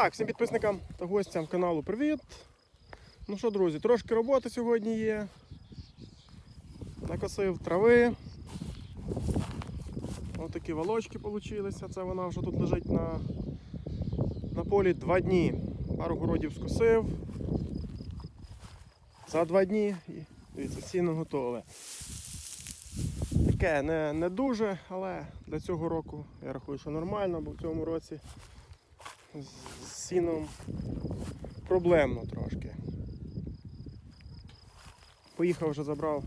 Так, всім підписникам та гостям каналу привіт. Ну що, друзі, трошки роботи сьогодні є. Накосив трави. Ось такі волочки вийшли. Це вона вже тут лежить на, на полі два дні. Пару городів скосив. За два дні і дивіться, сіно готове. Таке не, не дуже, але для цього року я рахую, що нормально, бо в цьому році з сіном проблемно трошки. Поїхав вже забрав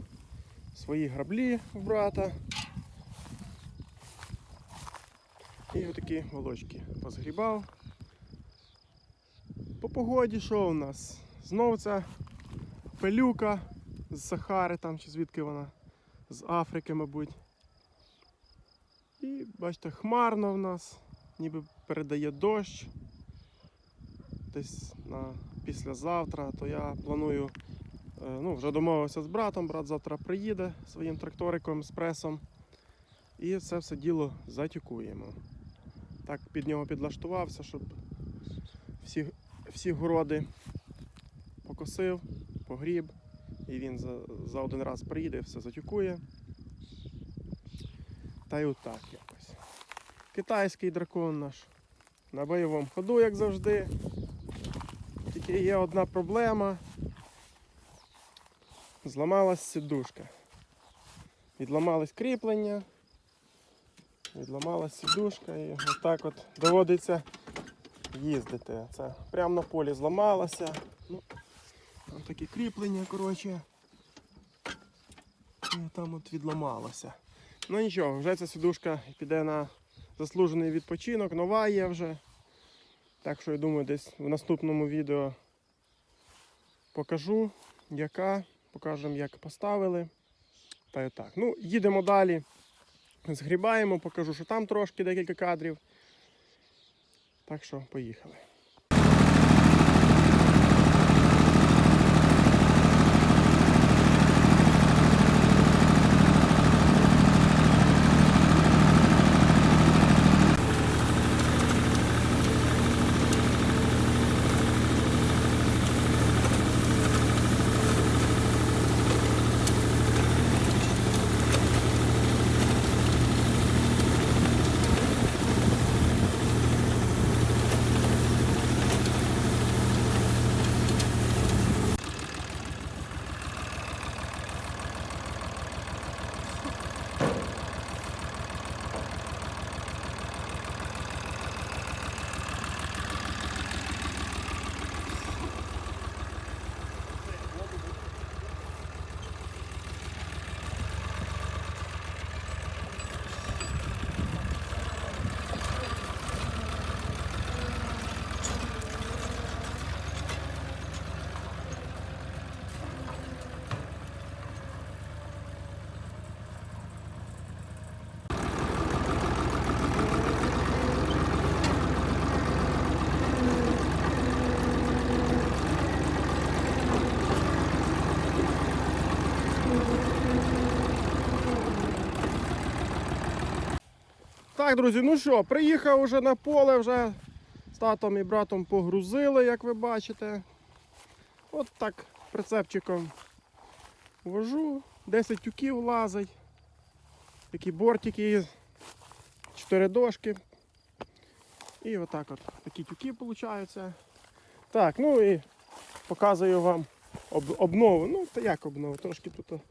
свої граблі в брата. І отакі волочки позгрібав. По погоді що у нас? Знову ця пилюка з Сахари там чи звідки вона? З Африки, мабуть. І бачите, хмарно в нас, ніби передає дощ. Десь на післязавтра, то я планую, е, ну, вже домовився з братом, брат завтра приїде своїм тракториком з пресом. І це все діло затікуємо. Так під нього підлаштувався, щоб всі, всі городи покосив, погріб, і він за, за один раз приїде, все затікує. Та й отак. Китайський дракон наш на бойовому ходу, як завжди. Тільки є одна проблема. Зламалась сідушка. Відламались кріплення. Відламалась сідушка і отак от доводиться їздити. Це прямо на полі зламалося. Ну, там такі кріплення, коротше. І там от відламалося. Ну нічого, вже ця сідушка піде на заслужений відпочинок, нова є вже. Так що я думаю, десь в наступному відео покажу, яка, покажемо, як поставили. Та й так. Ну, їдемо далі. Згрібаємо, покажу, що там трошки декілька кадрів. Так що поїхали. Так, друзі, ну що, приїхав уже на поле, вже з татом і братом погрузили, як ви бачите. От так прицепчиком вожу, 10 тюків лазить. Такі бортики, 4 дошки. І отак от такі тюки виходять. Так, ну і показую вам об, обнову. Ну, та як обнову? Трошки тут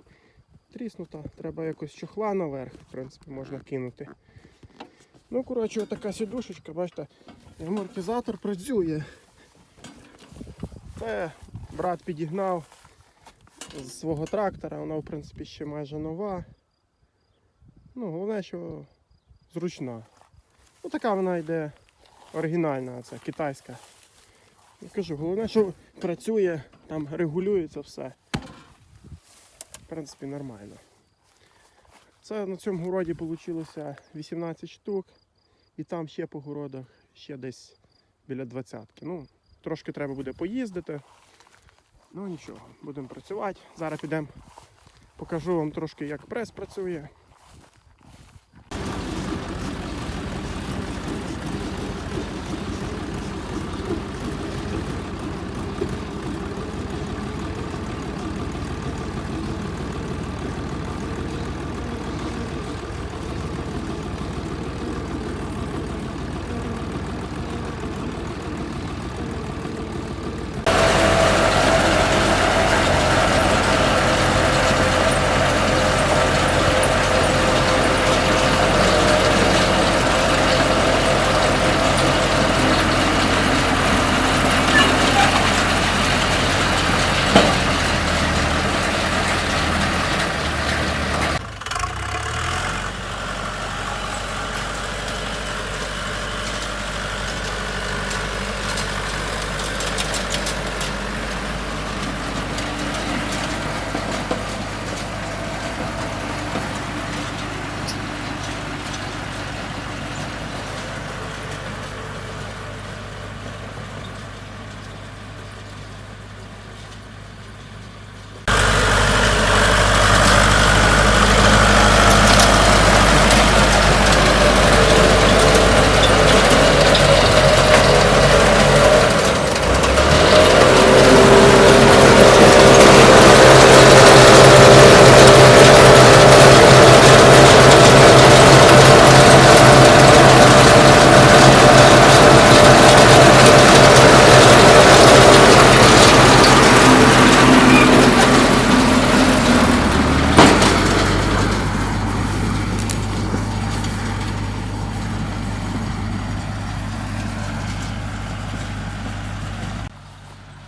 тріснута. Треба якось чохла наверх, в принципі, можна кинути. Ну, коротше, така сідушечка, бачите, амортизатор працює. Це брат підігнав з свого трактора, вона в принципі ще майже нова. Ну, головне, що зручна. Ну така вона йде оригінальна, це китайська. Я кажу, головне, що працює, там регулюється все. В принципі, нормально. Це на цьому городі вийшло 18 штук. І там ще по городах ще десь біля двадцятки. Ну, трошки треба буде поїздити. Ну нічого, будемо працювати. Зараз підемо, покажу вам трошки, як прес працює.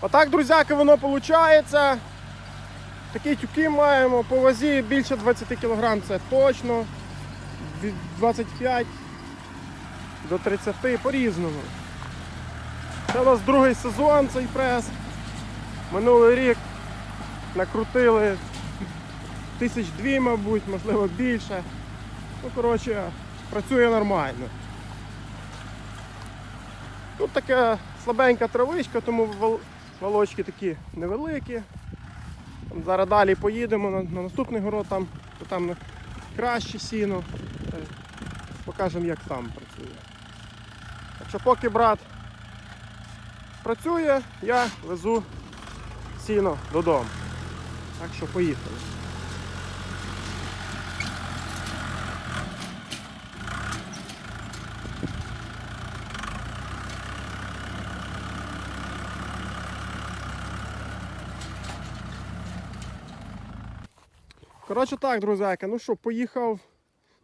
Так, друзяки, воно виходить. Такі тюки маємо по вазі більше 20 кг, це точно. Від 25 до 30 по-різному. Це у нас другий сезон цей прес. Минулий рік накрутили тисяч дві, мабуть, можливо більше. Ну, коротше, працює нормально. Тут така слабенька травичка, тому вол- волочки такі невеликі. Там Зараз далі поїдемо на, на наступний город, там, то там краще сіно. Е, Покажемо, як там працює. Так що поки брат працює, я везу сіно додому. Так що поїхали. Коротше так, друзяки, ну що, поїхав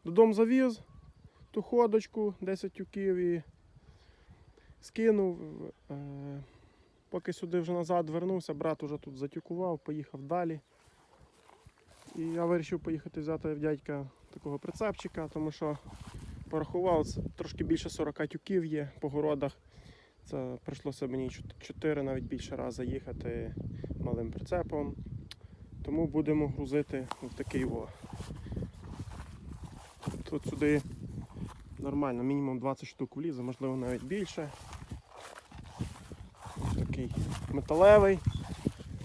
додому завіз ту ходочку, 10 тюків і скинув. Е, поки сюди вже назад вернувся, брат уже тут затюкував, поїхав далі. І я вирішив поїхати взяти в дядька такого прицепчика, тому що порахував, трошки більше 40 тюків є по городах. Це прийшлося мені 4 навіть більше разів їхати малим прицепом. Тому будемо грузити в такий во. Тут сюди нормально, мінімум 20 штук влізе, можливо навіть більше. Ось такий металевий,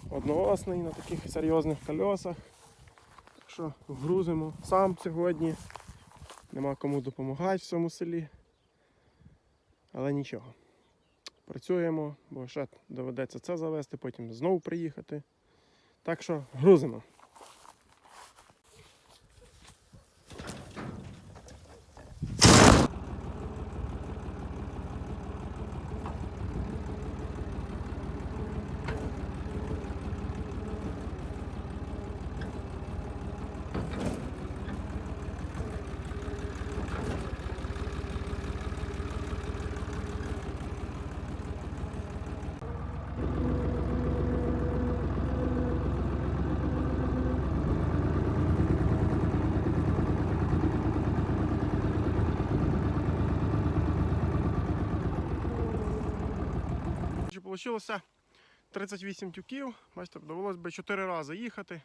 одноосний на таких серйозних колесах. Так що грузимо сам сьогодні. Нема кому допомагати в цьому селі. Але нічого. Працюємо, бо ще доведеться це завести, потім знову приїхати. Так що грузимо. Вийшло 38 тюків. Бачите, довелося би 4 рази їхати.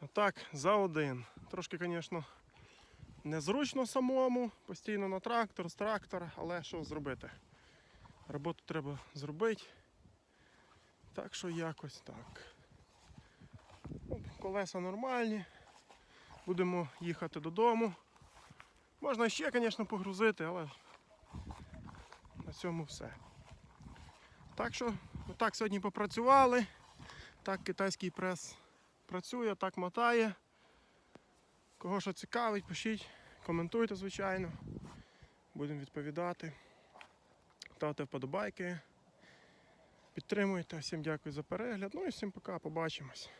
А так, за один. Трошки, звісно, незручно самому, постійно на трактор, з трактора, але що зробити? Роботу треба зробити. Так що якось так. Ну, Колеса нормальні. Будемо їхати додому. Можна ще, звісно, погрузити, але на цьому все. Так що, так сьогодні попрацювали. Так китайський прес працює, так мотає. Кого що цікавить, пишіть, коментуйте, звичайно. Будемо відповідати. Ставте вподобайки. Підтримуйте. Всім дякую за перегляд. Ну і всім пока, побачимось.